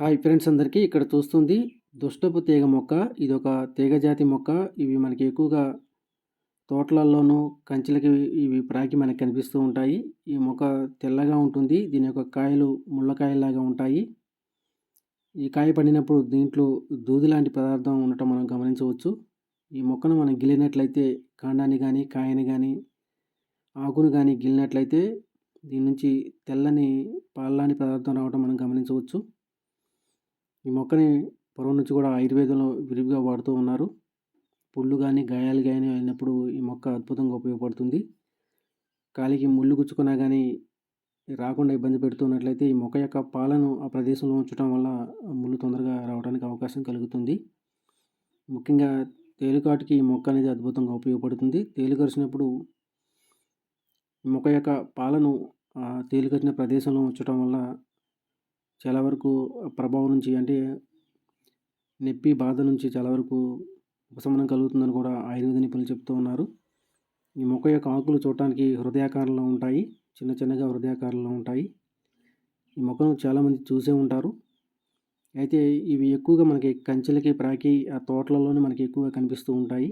Hi friends అందరికీ ఇక్కడ చూస్తుంది దుష్టపు తీగ మొక్క. ఇది ఒక తీగ జాతి మొక్క. ఇవి మనకి ఎక్కువగా తోటలలోనూ కంచెలకి ఇవి ప్రాకి మనకి కనిపిస్తూ ఉంటాయి. ఈ మొక్క తెల్లగా ఉంటుంది. దీని యొక్క కాయలు ముళ్ళకాయలాగా ఉంటాయి. ఈ కాయ పడినప్పుడు దీంట్లో దూది లాంటి పదార్థం ఉండటం మనం గమనించవచ్చు. ఈ మొక్కను మనం గిల్లినట్లయితే కాండాన్ని కానీ కాయని కానీ ఆకును కానీ గిల్లినట్లయితే దీని నుంచి తెల్లని పాలలాంటి పదార్థం రావడం మనం గమనించవచ్చు. ఈ మొక్కని పూర్వం నుంచి కూడా ఆయుర్వేదంలో విరివిగా వాడుతూ ఉన్నారు. పుళ్ళు కానీ గాయాలు కానీ అయినప్పుడు ఈ మొక్క అద్భుతంగా ఉపయోగపడుతుంది. కాలికి ముళ్ళు గుచ్చుకున్నా కానీ రాకుండా ఇబ్బంది పెడుతున్నట్లయితే ఈ మొక్క యొక్క పాలను ఆ ప్రదేశంలో ఉంచడం వల్ల ముళ్ళు తొందరగా రావడానికి అవకాశం కలుగుతుంది. ముఖ్యంగా తేలికాటుకి ఈ మొక్క అనేది అద్భుతంగా ఉపయోగపడుతుంది. తేలు కరిచినప్పుడు మొక్క యొక్క పాలను ఆ తేలు ప్రదేశంలో ఉంచడం వల్ల చాలా వరకు ప్రభావం నుంచి అంటే నొప్పి బాధ నుంచి చాలా వరకు ఉపశమనం కలుగుతుందని కూడా ఆయుర్వేద నిపుణులు చెప్తూ ఉన్నారు. ఈ మొక్క యొక్క ఆకులు చూడటానికి హృదయాకారంలో ఉంటాయి. చిన్న చిన్నగా హృదయాకారంలో ఉంటాయి. ఈ మొక్కను చాలామంది చూసే ఉంటారు. అయితే ఇవి ఎక్కువగా మనకి కంచెలకి ప్రాకి ఆ తోటలలోనే మనకి ఎక్కువగా కనిపిస్తూ ఉంటాయి.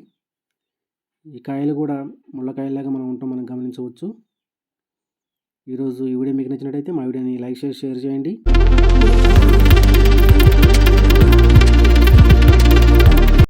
ఈ కాయలు కూడా ముళ్ళకాయలాగా మనం ఉంటాం మనం గమనించవచ్చు. ఈరోజు ఈ వీడియో మీకు నచ్చినట్టయితే మా వీడియోని లైక్ చేసి షేర్ చేయండి.